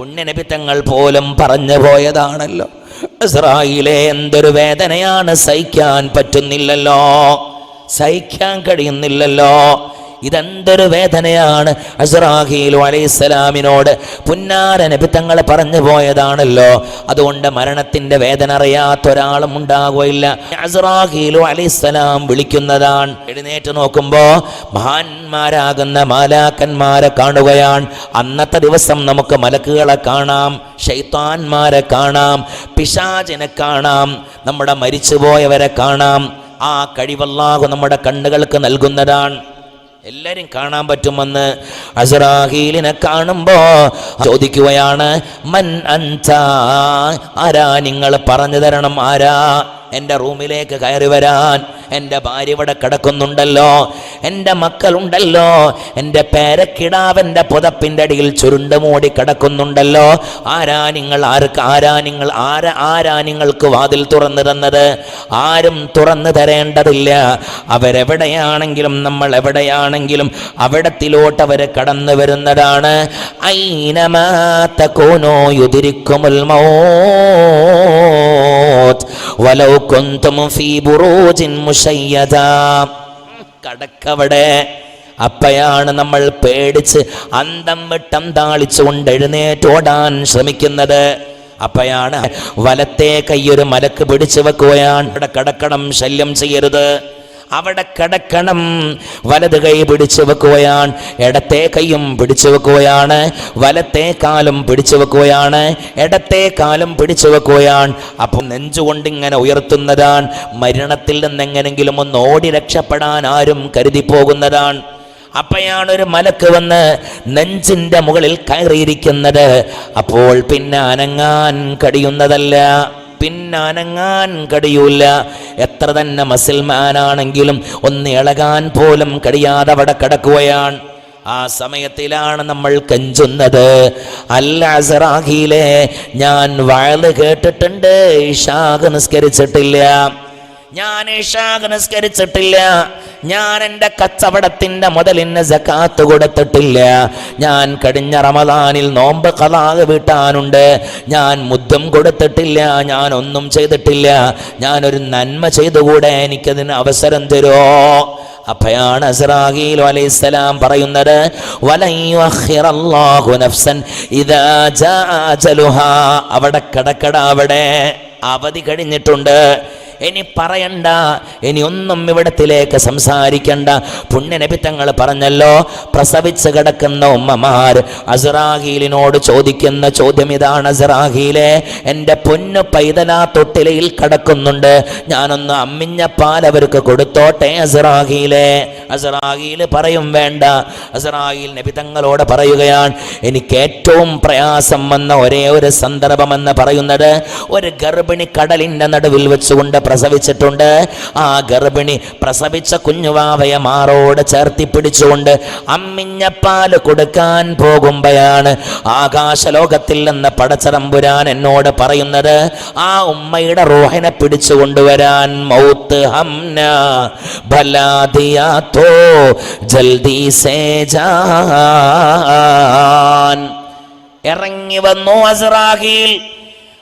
പുണ്യനബിത്തങ്ങൾ പോലും പറഞ്ഞു പോയതാണല്ലോ. ഇസ്രായിലെ എന്തൊരു വേദനയാണ് സഹിക്കാൻ പറ്റുന്നില്ലല്ലോ. സഹിക്കാൻ കഴിയുന്നില്ലല്ലോ. ഇതെന്തൊരു വേദനയാണ്. അസ്രാഹീലു അലൈഹിസ്സലാമിനോട് പുന്നാര നബിത്തങ്ങൾ പറഞ്ഞു പോയതാണല്ലോ. അതുകൊണ്ട് മരണത്തിന്റെ വേദന അറിയാത്ത ഒരാളും ഉണ്ടാകുകയില്ല അസ്രാഹീലു അലൈഹിസ്സലാം വിളിക്കുന്നതാണ്. എഴുന്നേറ്റ് നോക്കുമ്പോ മഹാന്മാരാകുന്ന മാലാക്കന്മാരെ കാണുകയാണ്. അന്നത്തെ ദിവസം നമുക്ക് മലക്കുകളെ കാണാം ഷെയ്ത്താന്മാരെ കാണാം പിശാചിനെ കാണാം നമ്മുടെ മരിച്ചുപോയവരെ കാണാം. ആ കഴിവല്ലാഹു നമ്മുടെ കണ്ണുകൾക്ക് നൽകുന്നതാണ്. എല്ലാരും കാണാൻ പറ്റുമെന്ന് അസറാഹീലിനെ കാണുമ്പോ ചോദിക്കുകയാണ് മൻ അൻസാ? ആരാ? നിങ്ങൾ പറഞ്ഞു തരണം ആരാ? എന്റെ റൂമിലേക്ക് കയറി വരാൻ എന്റെ ഭാര്യ ഇവിടെ കിടക്കുന്നുണ്ടല്ലോ. എന്റെ മക്കളുണ്ടല്ലോ. എന്റെ പേരക്കിടാവന്റെ പുതപ്പിന്റെ അടിയിൽ ചുരുണ്ട് മൂടി കിടക്കുന്നുണ്ടല്ലോ. ആരാ നിങ്ങൾ? ആർക്ക്? ആരാ നിങ്ങൾ? ആര ആരാ നിങ്ങൾക്ക് വാതിൽ തുറന്നു തന്നത്? ആരും തുറന്നു തരേണ്ടതില്ല. അവരെവിടെയാണെങ്കിലും നമ്മൾ എവിടെയാണെങ്കിലും അവിടത്തിലോട്ട് അവർ കടന്നു വരുന്നതാണ്. ഐനമാ തകൂനോ യുദിരിക്കുമുൽ മൗത്ത് വലൗ കുന്തും ഫീ ബുറൂജിൻ മുശയ്യദാ. കടക്കവിടെ. അപ്പയാണ് നമ്മൾ പേടിച്ച് അന്തം വിട്ടം താളിച്ചുകൊണ്ട് എഴുന്നേറ്റോടാൻ ശ്രമിക്കുന്നത്. അപ്പയാണ് വലത്തെ കൈയൊരു മലക്ക് പിടിച്ചു വെക്കുകയാണ്. കിടക്കണം ശല്യം ചെയ്യരുത്. അവിടെ കിടക്കണം. വലത് കൈ പിടിച്ചു വെക്കുകയാണ്. ഇടത്തെ കൈയും പിടിച്ചു വെക്കുകയാണ്. വലത്തെ കാലും പിടിച്ചു വെക്കുകയാണ്. ഇടത്തെ കാലും പിടിച്ചു വെക്കുകയാണ്. അപ്പം നെഞ്ചുകൊണ്ട് ഇങ്ങനെ ഉയർത്തുന്നതാണ്. മരണത്തിൽ നിന്ന് എങ്ങനെങ്കിലും ഒന്ന് ഓടി രക്ഷപ്പെടാൻ ആരും കരുതി പോകുന്നതാണ് അപ്പയാണ് ഒരു മലക്ക് വന്ന് നെഞ്ചിന്റെ മുകളിൽ കയറിയിരിക്കുന്നത്. അപ്പോൾ പിന്നെ അനങ്ങാൻ കഴിയുന്നതല്ല. പിന്നെ അനങ്ങാൻ കഴിയൂല. എത്ര തന്നെ മസിൽമാനാണെങ്കിലും ഒന്ന് ഇളകാൻ പോലും കഴിയാതെ അവിടെ കിടക്കുകയാണ്. ആ സമയത്തിലാണ് നമ്മൾ കഞ്ചുന്നത്. അല്ല അസറാഹിയിലെ ഞാൻ വയൽ കേട്ടിട്ടുണ്ട് ഇഷാഖ് നിസ്കരിച്ചിട്ടില്ല. ഞാൻ ഇഷാഖ് നിസ്കരിച്ചിട്ടില്ല. ഞാൻ എന്റെ കച്ചവടത്തിന്റെ മുതലിന് ജക്കാത്ത് കൊടുത്തിട്ടില്ല. ഞാൻ കഴിഞ്ഞ റമദാനിൽ നോമ്പ് കലാക് വീട്ടാനുണ്ട്. ഞാൻ മുദ്ദം കൊടുത്തിട്ടില്ല. ഞാൻ ഒന്നും ചെയ്തിട്ടില്ല. ഞാനൊരു നന്മ ചെയ്തുകൂടെ എനിക്കതിന് അവസരം തരുമോ അപ്പയാണ് അലൈസ്ലാം പറയുന്നത് അവിടെ കിടക്കട അവിടെ അവധി കഴിഞ്ഞിട്ടുണ്ട്. ഇനി പറയണ്ട ഇനി ഒന്നും ഇവിടത്തിലേക്ക് സംസാരിക്കണ്ട. പുണ്യനബിത്തങ്ങൾ പറഞ്ഞല്ലോ പ്രസവിച്ച് കിടക്കുന്ന ഉമ്മമാർ അസറാഹീലിനോട് ചോദിക്കുന്ന ചോദ്യം ഇതാണ് അസറാഹീലെ. എന്റെ പൊന്നു പൈതലാ തൊട്ടിലയിൽ കിടക്കുന്നുണ്ട്. ഞാനൊന്ന് അമ്മിഞ്ഞ പാൽ അവർക്ക് കൊടുത്തോട്ടെ അസറാഹീലെ. അസറാഹീൽ പറയും വേണ്ട. അസറാഹീൽ നബിതങ്ങളോട് പറയുകയാണ് എനിക്ക് ഏറ്റവും പ്രയാസം വന്ന ഒരേ ഒരു സന്ദർഭമെന്ന് പറയുന്നത് ഒരു ഗർഭിണി കടലിന്റെ നടുവിൽ വെച്ചുകൊണ്ട് പ്രസവിച്ചിട്ടുണ്ട്. ആ ഗർഭിണി പ്രസവിച്ച കുഞ്ഞുവാവയെ മാറോട് ചേർത്തി പിടിച്ചുകൊണ്ട് അമ്മിഞ്ഞപ്പാൽ കൊടുക്കാൻ പോകുമ്പോഴാണ് ആകാശലോകത്തിൽ നിന്ന് പടച്ചറമ്പുരാൻ എന്നോട് പറയുന്നത്. ആ ഉമ്മയുടെ റോഹിനെ പിടിച്ചു കൊണ്ടുവരാൻ മൗത്ത് ഹംന ഭലാദിയാത്തോ ജൽദി സേ ജാൻ. ഇറങ്ങി വന്നു അസ്രാഹിൽ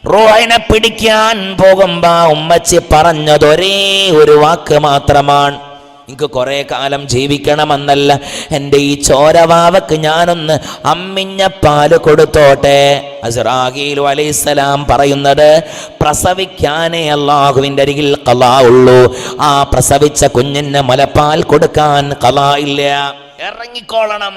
റോഹിനെ പിടിക്കാൻ പോകുമ്പോ ഉമ്മച്ചി പറഞ്ഞത് ഒരേ ഒരു വാക്ക് മാത്രമാണ്. എനിക്ക് കുറെ കാലം ജീവിക്കണമെന്നല്ല. എന്റെ ഈ ചോരവാവക്ക് ഞാനൊന്ന് അമ്മിഞ്ഞ പാൽ കൊടുത്തോട്ടെ. അസ്രാഹീലു അലൈസലാം പറയുന്നത് പ്രസവിക്കാനേ അള്ളാഹുവിന്റെ അരികിൽ കലാ ഉള്ളൂ. ആ പ്രസവിച്ച കുഞ്ഞിന് മുലപ്പാൽ കൊടുക്കാൻ കലാ ഇല്ല. ഇറങ്ങിക്കോളണം.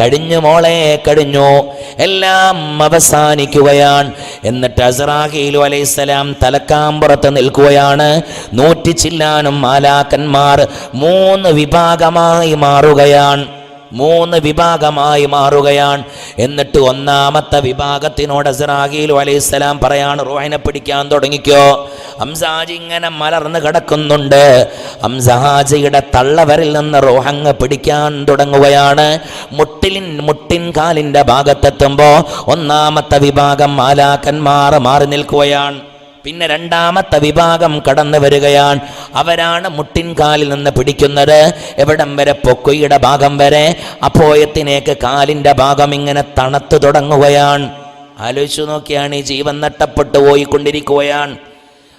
കഴിഞ്ഞു മോളെ കഴിഞ്ഞു എല്ലാം അവസാനിക്കുകയാണ്. എന്നിട്ട് അസറാഹിലു അലൈഹിസ്സലാം തലക്കാമ്പുറത്ത് നിൽക്കുകയാണ്. നൂറ്റി ചില്ലാനും മാലാക്കന്മാർ മൂന്ന് വിഭാഗമായി മാറുകയാണ്. മൂന്ന് വിഭാഗമായി മാറുകയാണ്. എന്നിട്ട് ഒന്നാമത്തെ വിഭാഗത്തിനോട് അസറാഹീലു അലൈഹിസ്സലാം പറയാണ് റോഹിനെ പിടിക്കാൻ തുടങ്ങിക്കോ. ഹംസാജി ഇങ്ങനെ മലർന്ന് കിടക്കുന്നുണ്ട്. ഹംസഹാജിയുടെ തള്ളവരിൽ നിന്ന് റോഹങ്ങ് പിടിക്കാൻ തുടങ്ങുകയാണ്. മുട്ടിലിൻ മുട്ടിൻ കാലിന്റെ ഭാഗത്തെത്തുമ്പോൾ ഒന്നാമത്തെ വിഭാഗം മാലാക്കന്മാർ മാറി നിൽക്കുകയാണ്. പിന്നെ രണ്ടാമത്തെ വിഭാഗം കടന്നു വരികയാണ്. അവരാണ് മുട്ടിൻകാലിൽ നിന്ന് പിടിക്കുന്നത്. എവിടം വരെ പൊക്കുയുടെ ഭാഗം വരെ. അപ്പോയത്തിനേക്ക് കാലിന്റെ ഭാഗം ഇങ്ങനെ തണുത്തു തുടങ്ങുകയാണ്. ആലോചിച്ചു നോക്കിയാണ് ഈ ജീവൻ നഷ്ടപ്പെട്ടു പോയിക്കൊണ്ടിരിക്കുകയാണ്.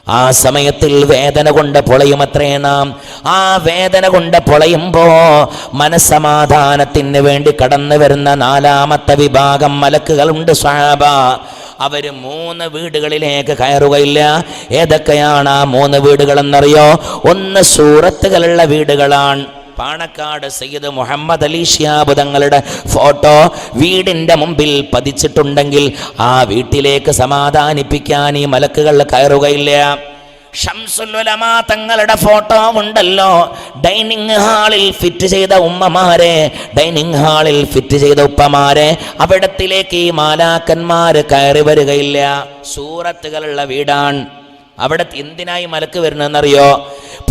ആ സമയത്തിൽ വേദന കൊണ്ട് പൊളയുമത്രേ നാം. ആ വേദന കൊണ്ട് പൊളയുമ്പോ മനസ്സമാധാനത്തിന് വേണ്ടി കടന്നു വരുന്ന നാലാമത്തെ വിഭാഗം മലക്കുകളുണ്ട് സ്വഹാബ. അവർ മൂന്ന് വീടുകളിലേക്ക് കയറുകയില്ല. ഏതൊക്കെയാണ് ആ മൂന്ന് വീടുകളെന്നറിയോ? ഒന്ന് സൂറത്തുകളുള്ള വീടുകളാണ്. പാണക്കാട് സയ്യിദ് മുഹമ്മദ് അലി ഷിയാബ് തങ്ങളുടെ ഫോട്ടോ വീടിന്റെ മുമ്പിൽ പതിച്ചിട്ടുണ്ടെങ്കിൽ ആ വീട്ടിലേക്ക് സമാധാനിപ്പിക്കാൻ ഈ മലക്കുകൾ കയറുകയില്ല. ഷംസുലുലമ തങ്ങളുടെ ഫോട്ടോ ഉണ്ടല്ലോ. ഡൈനിങ് ഹാളിൽ ഫിറ്റ് ചെയ്ത ഉമ്മമാരെ ഡൈനിങ് ഹാളിൽ ഫിറ്റ് ചെയ്ത ഉപ്പമാരെ അവിടത്തിലേക്ക് ഈ മാലാക്കന്മാർ കയറി വരികയില്ല. സൂറത്തുകളുള്ള വീടാണ്. അവിടെ എന്തിനായി മലക്ക് വരുന്നതെന്നറിയോ?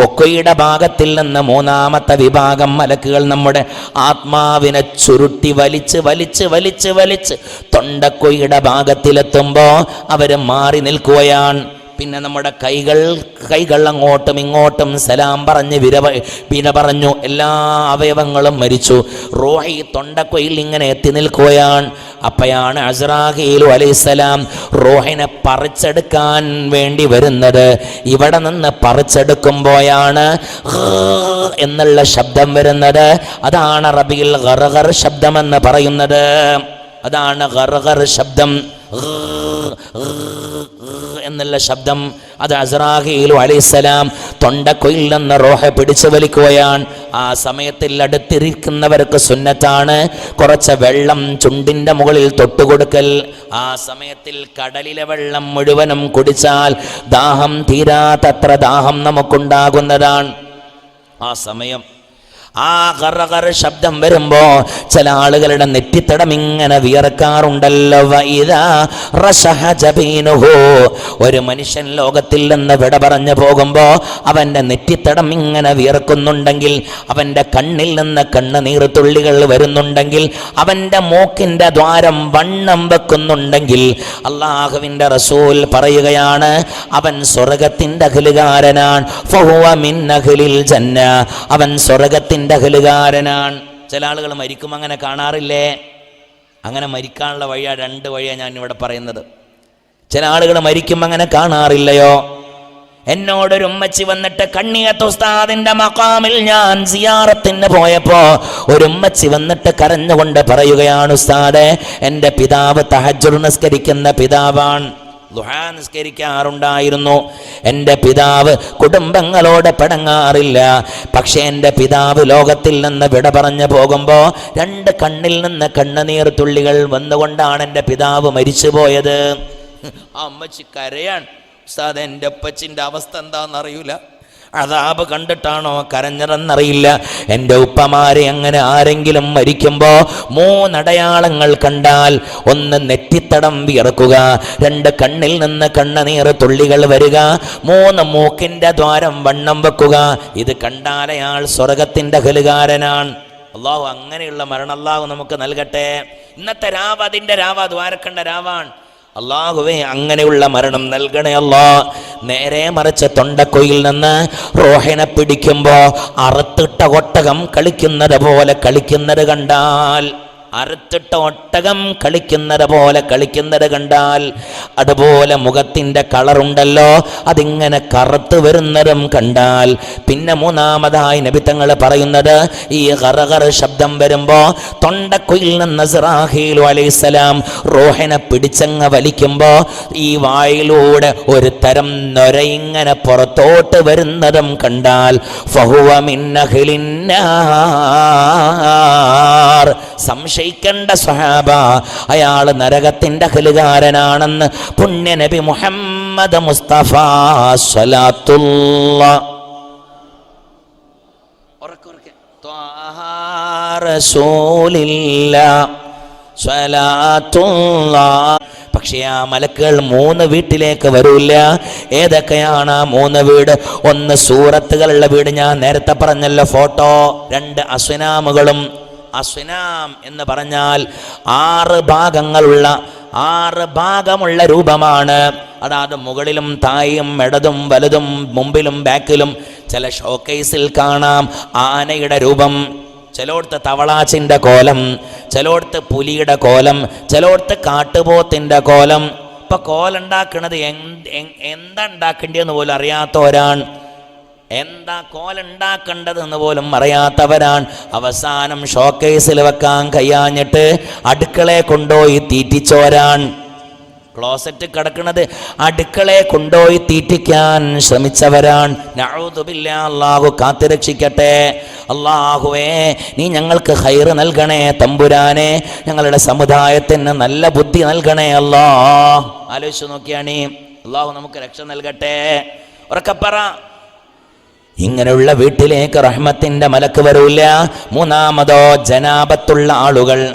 പൊക്കൊയുടെ ഭാഗത്തിൽ നിന്ന് മൂന്നാമത്തെ വിഭാഗം മലക്കുകൾ നമ്മുടെ ആത്മാവിനെ ചുരുട്ടി വലിച്ച് വലിച്ച് വലിച്ച് വലിച്ച് തൊണ്ടക്കൊയ്യുടെ ഭാഗത്തിലെത്തുമ്പോൾ അവർ മാറി നിൽക്കുകയാണ്. പിന്നെ നമ്മുടെ കൈകൾ കൈകൾ അങ്ങോട്ടും ഇങ്ങോട്ടും സലാം പറഞ്ഞ് വിര വിര പറഞ്ഞു എല്ലാ അവയവങ്ങളും മരിച്ചു. റോഹി തൊണ്ടക്കൊയിൽ ഇങ്ങനെ എത്തി നിൽക്കുകയാണ്. അപ്പയാണ് അസ്രാഹീലു അലൈസലാം റോഹിനെ പറിച്ചെടുക്കാൻ വേണ്ടി വരുന്നത്. ഇവിടെ നിന്ന് പറിച്ചെടുക്കുമ്പോഴാണ് എന്നുള്ള ശബ്ദം വരുന്നത്. അതാണ് റബിയിൽ ഗർഗർ ശബ്ദമെന്ന് പറയുന്നത്. അതാണ് ഗർഗർ ശബ്ദം. എന്നുള്ള ശബ്ദം അത് അസറാഹിലു അലൈസലാം തൊണ്ടക്കൊയിൽ നിന്ന് റോഹ പിടിച്ചു വലിക്കുകയാണ്. ആ സമയത്തിൽ അടുത്തിരിക്കുന്നവർക്ക് സുന്നത്താണ്. കുറച്ച് വെള്ളം ചുണ്ടിന്റെ മുകളിൽ തൊട്ടുകൊടുക്കൽ. ആ സമയത്തിൽ കടലിലെ വെള്ളം മുഴുവനും കുടിച്ചാൽ ദാഹം തീരാത്തത്ര ദാഹം നമുക്കുണ്ടാകുന്നതാണ്. ആ സമയം ആ കറകറ ശബ്ദം വരുമ്പോ ചില ആളുകളുടെ നെറ്റിത്തടം ഇങ്ങനെ വിയർക്കാറുണ്ടല്ലോ. ഒരു മനുഷ്യൻ ലോകത്തിൽ നിന്ന് വിട പറഞ്ഞു പോകുമ്പോ അവന്റെ നെറ്റിത്തടം ഇങ്ങനെ വിയർക്കുന്നുണ്ടെങ്കിൽ അവന്റെ കണ്ണിൽ നിന്ന് കണ്ണുനീർ തുള്ളികൾ വരുന്നുണ്ടെങ്കിൽ അവന്റെ മൂക്കിന്റെ ദ്വാരം വണ്ണം വെക്കുന്നുണ്ടെങ്കിൽ അള്ളാഹുവിന്റെ റസൂൽ പറയുകയാണ് അവൻ സ്വർഗത്തിന്റെ അഖിലുകാരനാണ്. അവൻ സ്വർഗത്തിന്റെ അഖിലുകാരനാണ് ചില ആളുകൾ മരിക്കും അങ്ങനെ കാണാറില്ലേ? അങ്ങനെ മരിക്കാനുള്ള വഴിയാ രണ്ട് വഴിയാണ് ഞാൻ ഇവിടെ പറയുന്നത്. ചില ആളുകൾ മരിക്കും അങ്ങനെ കാണാറില്ലയോ? എന്നോടൊരു ഉമ്മച്ചി വന്നിട്ട് കണ്ണിയത്ത് ഉസ്താദിന്റെ മക്കാമിൽ ഞാൻ സിയാറത്തിന് പോയപ്പോ ഒരു ഉമ്മച്ചി വന്നിട്ട് കരഞ്ഞുകൊണ്ട് പറയുകയാണ് ഉസ്താദെ എന്റെ പിതാവ് തഹജുർ നിസ്കരിക്കുന്ന പിതാവാണ്. ദുഹാ നിസ്കരിക്കാറുണ്ടായിരുന്നു. എന്റെ പിതാവ് കുടുംബങ്ങളോട് പിടങ്ങാറില്ല പക്ഷേ എന്റെ പിതാവ് ലോകത്തിൽ നിന്ന് വിട പറഞ്ഞു പോകുമ്പോൾ രണ്ട് കണ്ണിൽ നിന്ന് കണ്ണുനീർ തുള്ളികൾ വന്നുകൊണ്ടാണ് എന്റെ പിതാവ് മരിച്ചുപോയത്. ആ അമ്മച്ചി കരയാണ്. ഉസ്താദ് എന്റെ ഉപ്പച്ചിന്റെ അവസ്ഥ എന്താണെന്ന് അതാപ് കണ്ടിട്ടാണോ കരഞ്ഞതെന്നറിയില്ല. എന്റെ ഉപ്പമാരെ അങ്ങനെ ആരെങ്കിലും മരിക്കുമ്പോൾ മൂന്നടയാളങ്ങൾ കണ്ടാൽ ഒന്ന് നെറ്റിത്തടം വിയർക്കുക രണ്ട് കണ്ണിൽ നിന്ന് കണ്ണുനീർ തുള്ളികൾ വരിക മൂന്ന് മൂക്കിന്റെ ദ്വാരം വണ്ണം വെക്കുക. ഇത് കണ്ടാൽ അയാൾ സ്വർഗത്തിന്റെ അകലുകാരനാണ് അള്ളാഹു അങ്ങനെയുള്ള മരണം അള്ളാഹു നമുക്ക് നൽകട്ടെ. ഇന്നത്തെ രാവ് അതിന്റെ രാവ ദ്വാരക്കണ്ട രാവാണ്. അള്ളാഹുവേ അങ്ങനെയുള്ള മരണം നൽകണേ അല്ലാ നേരെ മറിച്ച് തൊണ്ടക്കൊയിൽ നിന്ന് റോഹിനെ പിടിക്കുമ്പോൾ അറുത്തിട്ട ഒട്ടകം കളിക്കുന്നത് പോലെ കളിക്കുന്നത് കണ്ടാൽ അറുത്തിട്ട ഒട്ടകം കളിക്കുന്നത് പോലെ കളിക്കുന്നത് കണ്ടാൽ അതുപോലെ മുഖത്തിന്റെ കളറുണ്ടല്ലോ അതിങ്ങനെ കറുത്ത് വരുന്നതും കണ്ടാൽ പിന്നെ മൂന്നാമതായി നബിത്തങ്ങൾ പറയുന്നത് ഈ കറകർ ശബ്ദം വരുമ്പോൾ തൊണ്ടക്കുയിൽ നിന്ന് സിറാഹിലു അലൈസലാം റോഹിനെ പിടിച്ചങ്ങ് വലിക്കുമ്പോൾ ഈ വായിലൂടെ ഒരു തരം നൊര ഇങ്ങനെ പുറത്തോട്ട് വരുന്നതും കണ്ടാൽ ഫഹുവ മിന്നഹിലിന്നാർ സംശയിക്കേണ്ട സഹാബ അയാൾ നരകത്തിന്റെ ഹലുകാരനാണെന്ന് പുണ്യ നബി മുഹമ്മദ് മുസ്തഫ സ്വലാത്തുള്ള. പക്ഷേ ആ മലക്കുകൾ മൂന്ന് വീട്ടിലേക്ക് വരൂല്ല. ഏതൊക്കെയാണ് ആ മൂന്ന് വീട്? ഒന്ന് സൂറത്തുകളുള്ള വീട്. ഞാൻ നേരത്തെ പറഞ്ഞല്ലോ ഫോട്ടോ രണ്ട് അസ്വനാമുകളും അസ്വനാം എന്ന് പറഞ്ഞാൽ ആറ് ഭാഗങ്ങളുള്ള ആറ് ഭാഗമുള്ള രൂപമാണ്. അതാത് മുകളിലും തായും ഇടതും വലതും മുമ്പിലും ബാക്കിലും ചില ഷോക്കേസിൽ കാണാം ആനയുടെ രൂപം ചിലോടത്ത് തവളാച്ചിന്റെ കോലം ചിലോടത്ത് പുലിയുടെ കോലം ചിലോടത്ത് കാട്ടുപോത്തിന്റെ കോലം. ഇപ്പം കോലുണ്ടാക്കുന്നത് എന്ത് എന്താ ഉണ്ടാക്കേണ്ടതെന്ന് പോലും അറിയാത്തവരാണ് എന്താ കോലുണ്ടാക്കേണ്ടത് എന്ന് പോലും അറിയാത്തവരാണ്. അവസാനം ഷോക്കേസിൽ വെക്കാൻ കയ്യാഞ്ഞിട്ട് അടുക്കളയെ കൊണ്ടുപോയി തീറ്റിച്ചോരാൻ ക്ലോസറ്റ് കിടക്കുന്നത് അടുക്കളയെ കൊണ്ടുപോയി തീറ്റിക്കാൻ ശ്രമിച്ചവരാണ്. നഅൂദുബില്ലാ, അള്ളാഹു കാത്തുരക്ഷിക്കട്ടെ. അള്ളാഹുവേ നീ ഞങ്ങൾക്ക് ഹൈറ് നൽകണേ തമ്പുരാനെ. ഞങ്ങളുടെ സമുദായത്തിന് നല്ല ബുദ്ധി നൽകണേ അല്ലാ ആലോചിച്ചു നോക്കിയാണ് അള്ളാഹു നമുക്ക് രക്ഷ നൽകട്ടെ. ഉറക്കപ്പറ ഇങ്ങനെയുള്ള വീട്ടിലേക്ക് റഹ്മത്തിന്റെ മലക്ക് വരൂല്ല. മൂന്നാമതോ ജനാപത്തുള്ള ആളുകൾ.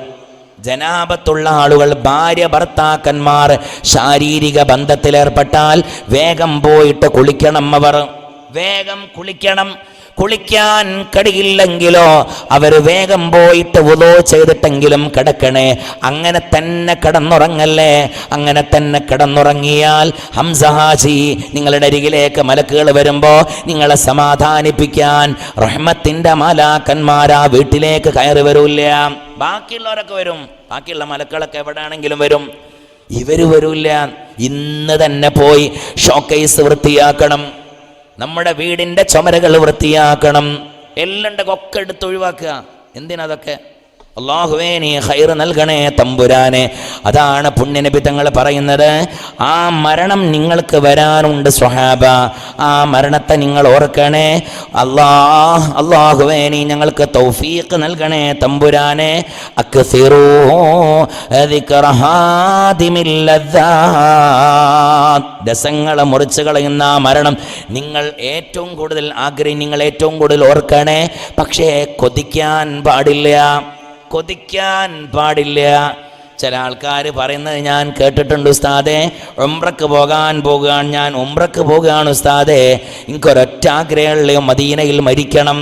ജനാപത്തുള്ള ആളുകൾ ഭാര്യ ഭർത്താക്കന്മാർ ശാരീരിക ബന്ധത്തിലേർപ്പെട്ടാൽ വേഗം പോയിട്ട് കുളിക്കണം അവർ. വേഗം കുളിക്കണം. കുളിക്കാൻ കടിയില്ലെങ്കിലോ അവർ വേഗം പോയിട്ട് ഉതോ ചെയ്തിട്ടെങ്കിലും കിടക്കണേ. അങ്ങനെ തന്നെ കിടന്നുറങ്ങല്ലേ? അങ്ങനെ തന്നെ കിടന്നുറങ്ങിയാൽ ഹംസഹാജി നിങ്ങളുടെ അരികിലേക്ക് മലക്കുകൾ വരുമ്പോൾ നിങ്ങളെ സമാധാനിപ്പിക്കാൻ റഹ്മത്തിന്റെ മാലാക്കന്മാരാ വീട്ടിലേക്ക് കയറി വരൂല്ല. ബാക്കിയുള്ളവരൊക്കെ വരും. ബാക്കിയുള്ള മലക്കളൊക്കെ എവിടെയാണെങ്കിലും വരും. ഇവർ വരൂല്ല. ഇന്ന് തന്നെ പോയി ഷോക്കേസ് വൃത്തിയാക്കണം. നമ്മുടെ വീടിന്റെ ചുമരകൾ വൃത്തിയാക്കണം. എല്ലാം ഒക്കെ എടുത്ത് ഒഴിവാക്കുക എന്തിനതൊക്കെ അള്ളാഹുവേ നീ ഹൈർ നൽകണേ തമ്പുരാനെ. അതാണ് പുണ്യനബി തങ്ങൾ പറയുന്നത്. ആ മരണം നിങ്ങൾക്ക് വരാനുണ്ട് സ്വഹാബ. ആ മരണത്തെ നിങ്ങൾ ഓർക്കണേ. അള്ളാഹ് അള്ളാഹുവേ നീ ഞങ്ങൾക്ക് തൗഫീഖ് നൽകണേ തമ്പുരാനെ. രസങ്ങളെ മുറിച്ച് കളയുന്ന ആ മരണം നിങ്ങൾ ഏറ്റവും കൂടുതൽ ആഗ്രഹം നിങ്ങൾ ഏറ്റവും കൂടുതൽ ഓർക്കണേ. പക്ഷേ കൊതിക്കാൻ പാടില്ല. കൊതിക്കാൻ പാടില്ല. ചില ആൾക്കാർ പറയുന്നത് ഞാൻ കേട്ടിട്ടുണ്ട് ഉസ്താദെ. ഉംറക്ക് പോകാൻ പോകുകയാണ് ഞാൻ. ഉംറക്ക് പോകുകയാണ് ഉസ്താദെ. എനിക്കൊരൊറ്റ ആഗ്രഹമുള്ള മദീനയിൽ മരിക്കണം.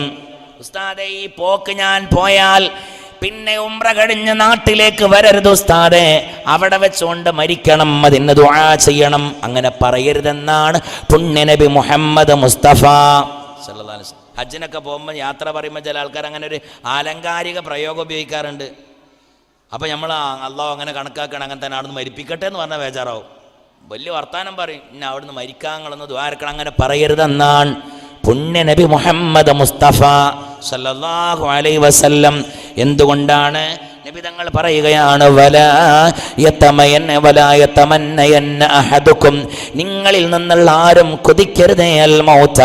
ഉസ്താദെ ഈ പോക്ക് ഞാൻ പോയാൽ പിന്നെ ഉംറ കഴിഞ്ഞ് നാട്ടിലേക്ക് വരരുത് ഉസ്താദെ. അവിടെ വെച്ചുകൊണ്ട് മരിക്കണം അതിന് ദുആ ചെയ്യണം. അങ്ങനെ പറയരുതെന്നാണ് പുണ്യനബി മുഹമ്മദ് മുസ്തഫ. സല്ലല്ലാഹു അലൈഹി വസല്ലം. ഹജ്ജിനൊക്കെ പോകുമ്പോൾ യാത്ര പറയുമ്പോൾ ചില ആൾക്കാർ അങ്ങനെ ഒരു ആലങ്കാരിക പ്രയോഗം ഉപയോഗിക്കാറുണ്ട്. അപ്പോൾ നമ്മൾ അള്ളാഹ് അങ്ങനെ കണക്കാക്കണം അങ്ങനെ തന്നെ അവിടുന്ന് മരിപ്പിക്കട്ടെ എന്ന് പറഞ്ഞാൽ ബേജാറാവും. വലിയ വർത്താനം പറയും ഇന്ന അവിടുന്ന് മരിക്കാങ്ങളൊന്ന് ദ്വാരക്കണം അങ്ങനെ പറയരുതെന്നാണ്. പുണ്യ നബി മുഹമ്മദ് മുസ്തഫ സല്ലാഹു അലൈ വസല്ലം എന്തുകൊണ്ടാണ് നിബിതങ്ങൾ പറയുകയാണ് അഹദുക്കും നിങ്ങളിൽ നിന്നുള്ള ആരും കൊതിക്കരുതേ അൽ മൗത്ത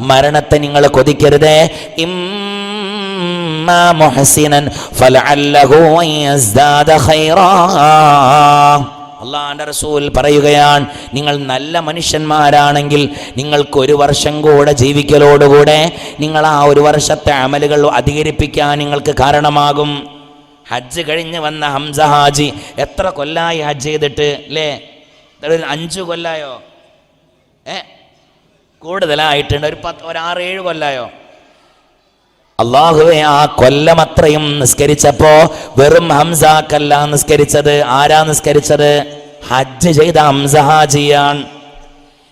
മരണത്തെ നിങ്ങൾ കൊതിക്കരുതേ. ഇം യസ്ദാദ റസൂൽ പറയുകയാണ് നിങ്ങൾ നല്ല മനുഷ്യന്മാരാണെങ്കിൽ നിങ്ങൾക്ക് ഒരു വർഷം കൂടെ ജീവിക്കലോടുകൂടെ. നിങ്ങൾ ആ ഒരു വർഷത്തെ അമലുകൾ അധികരിപ്പിക്കാൻ നിങ്ങൾക്ക് കാരണമാകും. ഹജ്ജ് കഴിഞ്ഞ് വന്ന ഹംസ ഹാജി എത്ര കൊല്ലായി ഹജ്ജ് ചെയ്തിട്ട് അല്ലേ അഞ്ചു കൊല്ലായോ? ഏ? കൂടുതലായിട്ടുണ്ട്. ഒരു പത്ത് ഒരു ആറ് ഏഴ് കൊല്ലായോ? അള്ളാഹുവെ ആ കൊല്ലം അത്രയും നിസ്കരിച്ചപ്പോ വെറും ഹംസാക്കല്ല നിസ്കരിച്ചത്. ആരാ നിസ്കരിച്ചത്? ഹജ്ജ് ചെയ്ത ഹംസ ഹാജിയാൻ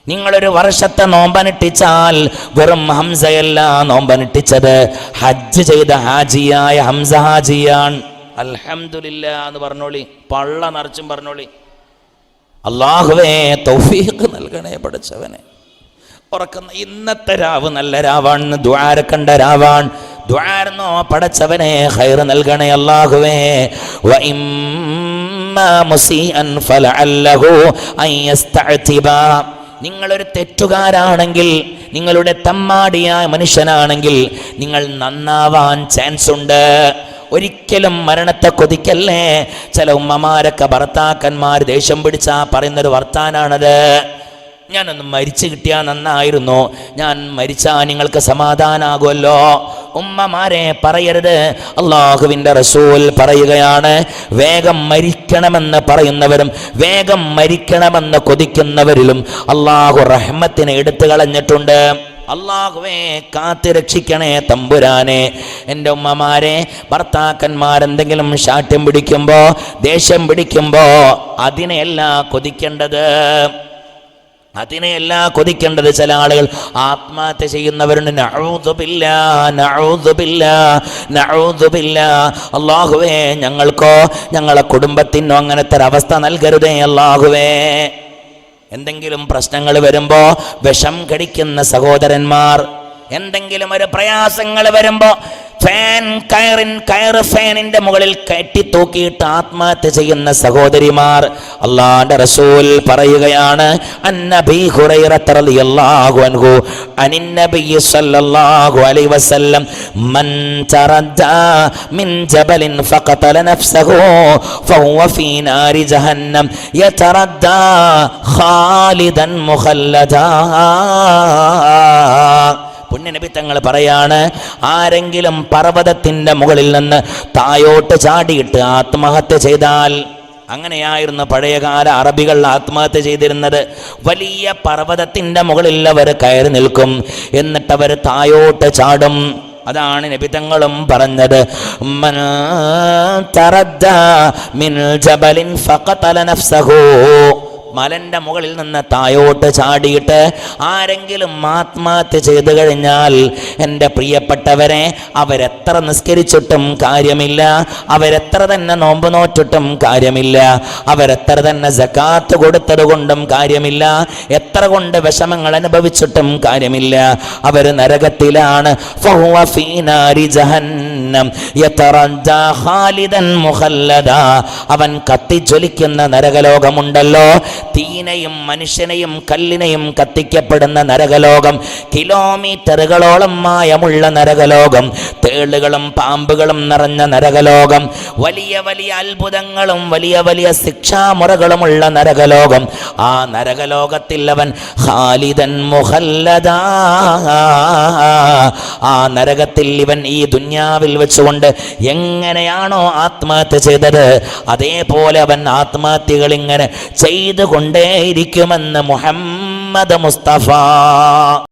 നിങ്ങളൊരു വർഷത്തെ നോമ്പനിട്ടിച്ചാൽ വെറും ഹംസയല്ല നോമ്പനിട്ടിച്ചത്. ഹജ്ജ് ചെയ്ത ഹാജിയായ ഹംസഹാജിയാണ് അൽഹംദുലില്ല എന്ന് പറഞ്ഞോളി പള്ള നിറച്ചും പറഞ്ഞോളി. അള്ളാഹുവേ തൗഫീഖ് നൽകണേ പഠിച്ചവനെ. ഉറക്കുന്ന ഇന്നത്തെ രാവ് നല്ല രാവാണ് ദ്വാരക്കണ്ട രാവാണ്. ദ്വാരന്നോ പടച്ചവനെ ഹൈർ നൽകണേ അള്ളാഹുവേ നിങ്ങളൊരു തെറ്റുകാരാണെങ്കിൽ നിങ്ങളുടെ തമ്മാടിയായ മനുഷ്യനാണെങ്കിൽ നിങ്ങൾ നന്നാവാൻ ചാൻസ് ഉണ്ട് ഒരിക്കലും മരണത്തെ കൊതിക്കല്ലേ? ചില ഉമ്മമാരൊക്കെ ഭർത്താക്കന്മാർ ദേഷ്യം പിടിച്ചാ പറയുന്നൊരു വർത്താനാണത്. ഞാനൊന്ന് മരിച്ചു കിട്ടിയാൽ നന്നായിരുന്നു. ഞാൻ മരിച്ചാൽ നിങ്ങൾക്ക് സമാധാനാകുമല്ലോ. ഉമ്മമാരെ പറയരുത്. അള്ളാഹുവിന്റെ റസൂൽ പറയുകയാണ് വേഗം മരിക്കണമെന്ന് പറയുന്നവരും വേഗം മരിക്കണമെന്ന് കൊതിക്കുന്നവരിലും അള്ളാഹു റഹ്മത്തിനെ എടുത്തു കളഞ്ഞിട്ടുണ്ട്. അള്ളാഹുവേ കാത്തു രക്ഷിക്കണേ തമ്പുരാനെ. എന്റെ ഉമ്മമാരെ ഭർത്താക്കന്മാരെന്തെങ്കിലും ശാഠ്യം പിടിക്കുമ്പോൾ ദേഷ്യം പിടിക്കുമ്പോൾ അതിനെയല്ല കൊതിക്കേണ്ടത്. അതിനെയല്ല കൊതിക്കേണ്ടത് ചില ആളുകൾ. ആത്മഹത്യ ചെയ്യുന്നവരുണ്ട്. അള്ളാഹുവേ ഞങ്ങൾക്കോ ഞങ്ങളെ കുടുംബത്തിനോ അങ്ങനത്തെ ഒരവസ്ഥ നൽകരുതേ അള്ളാഹുവേ. എന്തെങ്കിലും പ്രശ്നങ്ങൾ വരുമ്പോ വിഷം കടിക്കുന്ന സഹോദരന്മാർ എന്തെങ്കിലും ഒരു പ്രയാസങ്ങൾ വരുമ്പോ ഫാൻ കയറിൻ കയറ് ഫാനിന്റെ മുകളിൽ കെട്ടി തൂക്കിയിട്ട് ആത്മഹത്യ ചെയ്യുന്ന സഹോദരിമാർ അള്ളാന്റെ റസൂൽ പറയുകയാണ് അൻഹു സ്വല്ലല്ലാഹു അലൈഹി വസല്ലം മൻ മിൻ ജബലിൻ ഫഖതല നഫ്സഹു ഫഹുവ ഫീ നാരി ജഹന്നം ഖാലിദൻ മുഖല്ലദാ. പുണ്യനബി തങ്ങൾ പറയാണ് ആരെങ്കിലും പർവതത്തിന്റെ മുകളിൽ നിന്ന് തായോട്ട് ചാടിയിട്ട് ആത്മഹത്യ ചെയ്താൽ അങ്ങനെയായിരുന്നു പഴയകാല അറബികൾ ആത്മഹത്യ ചെയ്തിരുന്നത്. വലിയ പർവതത്തിന്റെ മുകളിൽ അവർ കയറി നിൽക്കും എന്നിട്ട് തായോട്ട് ചാടും. അതാണ് നബിതങ്ങളും പറഞ്ഞത്. മിൻ ജബലിൻ ഫഖതല നഫ്സഹു. മലന്റെ മുകളിൽ നിന്ന് തായോട്ട് ചാടിയിട്ട് ആരെങ്കിലും ആത്മഹത്യ ചെയ്തു കഴിഞ്ഞാൽ എന്റെ പ്രിയപ്പെട്ടവരെ അവരെത്ര നിസ്കരിച്ചിട്ടും കാര്യമില്ല. അവരെത്ര തന്നെ നോമ്പ് നോറ്റിട്ടും കാര്യമില്ല. അവരെത്ര തന്നെ ജക്കാത്ത് കൊടുത്തത് കൊണ്ടും കാര്യമില്ല. എത്ര കൊണ്ട് വിഷമങ്ങൾ അനുഭവിച്ചിട്ടും കാര്യമില്ല. അവർ നരകത്തിലാണ്. അവൻ കത്തിജ്വലിക്കുന്ന നരകലോകമുണ്ടല്ലോ. തീനെയും മനുഷ്യനെയും കല്ലിനെയും കത്തിക്കപ്പെടുന്ന നരകലോകം കിലോമീറ്ററുകളോളം മായമുള്ള നരകലോകം തേളുകളും പാമ്പുകളും നിറഞ്ഞ നരകലോകം വലിയ വലിയ അത്ഭുതങ്ങളും വലിയ വലിയ ശിക്ഷാമുറകളുമുള്ള നരകലോകം. ആ നരകലോകത്തിൽ അവൻ ഖാലിദൻ മുഹല്ലദ ആ നരകത്തിൽ ഇവൻ ഈ ദുന്യാവിൽ വെച്ചുകൊണ്ട് എങ്ങനെയാണോ ആത്മഹത്യ ചെയ്തത് അതേപോലെ അവൻ ആത്മഹത്യകൾ ഇങ്ങനെ ചെയ്തുകൊണ്ടേയിരിക്കുമെന്ന് മുഹമ്മദ് മുസ്തഫ.